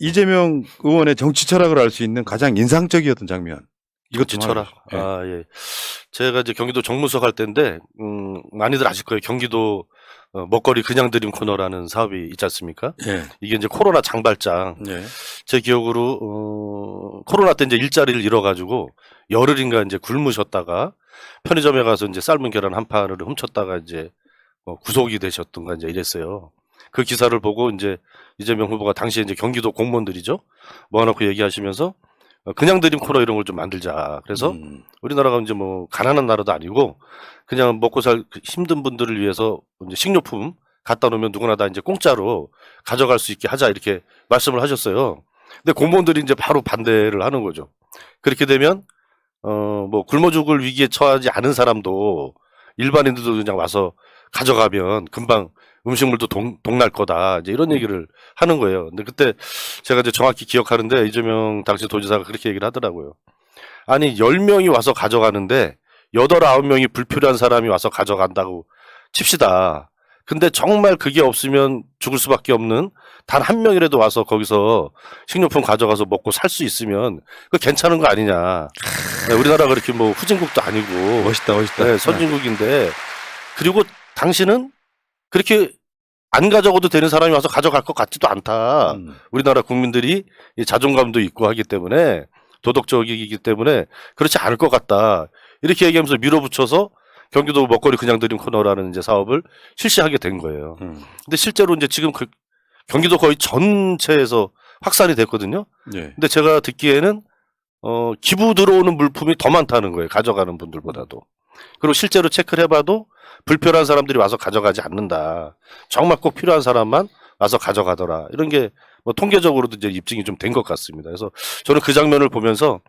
이재명 의원의 정치 철학을 알 수 있는 가장 인상적이었던 장면. 이것 좀 지쳐라. 알려주세요. 예. 아, 예. 제가 이제 경기도 정무석 할 때인데, 음, 많이들 아실 거예요. 경기도 어, 먹거리 그냥 드림 코너라는 사업이 있지 않습니까? 예. 이게 이제 코로나 장발장. 예. 제 기억으로, 어, 코로나 때 이제 일자리를 잃어가지고 열흘인가 이제 굶으셨다가 편의점에 가서 이제 삶은 계란 한 판을 훔쳤다가 이제 어, 구속이 되셨던가 이제 이랬어요. 그 기사를 보고 이제 이재명 후보가 당시에 이제 경기도 공무원들이죠. 모아놓고 얘기하시면서 어, 그냥 드림 코너 이런 걸 좀 만들자. 그래서 음. 우리나라가 이제 뭐 가난한 나라도 아니고 그냥 먹고 살 힘든 분들을 위해서 이제 식료품 갖다 놓으면 누구나 다 이제 공짜로 가져갈 수 있게 하자 이렇게 말씀을 하셨어요. 근데 공무원들이 이제 바로 반대를 하는 거죠. 그렇게 되면 어 뭐 굶어 죽을 위기에 처하지 않은 사람도 일반인들도 그냥 와서 가져가면 금방 음식물도 동, 동날 거다. 이제 이런 얘기를 하는 거예요. 근데 그때 제가 이제 정확히 기억하는데 이재명 당시 도지사가 그렇게 얘기를 하더라고요. 아니 10명이 와서 가져가는데 8, 9명이 불필요한 사람이 와서 가져간다고 칩시다. 근데 정말 그게 없으면 죽을 수밖에 없는 단 한 명이라도 와서 거기서 식료품 가져가서 먹고 살 수 있으면 그 괜찮은 거 아니냐. 네, 우리나라 그렇게 뭐 후진국도 아니고 멋있다, 멋있다. 네, 선진국인데 그리고 당신은 그렇게 안 가져가도 되는 사람이 와서 가져갈 것 같지도 않다. 음. 우리나라 국민들이 이 자존감도 있고 하기 때문에 도덕적이기 때문에 그렇지 않을 것 같다. 이렇게 얘기하면서 밀어붙여서 경기도 먹거리 그냥 드림 코너라는 이제 사업을 실시하게 된 거예요. 음. 근데 실제로 이제 지금 그 경기도 거의 전체에서 확산이 됐거든요. 예. 근데 제가 듣기에는 어 기부 들어오는 물품이 더 많다는 거예요. 가져가는 분들보다도. 그리고 실제로 체크를 해봐도 불필요한 사람들이 와서 가져가지 않는다. 정말 꼭 필요한 사람만 와서 가져가더라. 이런 게 뭐 통계적으로도 이제 입증이 좀 된 것 같습니다. 그래서 저는 그 장면을 보면서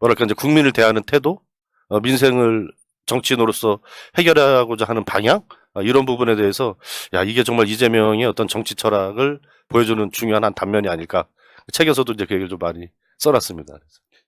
뭐랄까 이제 국민을 대하는 태도, 어, 민생을 정치인으로서 해결하고자 하는 방향 아, 이런 부분에 대해서 야 이게 정말 이재명의 어떤 정치 철학을 보여주는 중요한 한 단면이 아닐까 책에서도 이제 그 얘기를 좀 많이 써놨습니다. 그래서.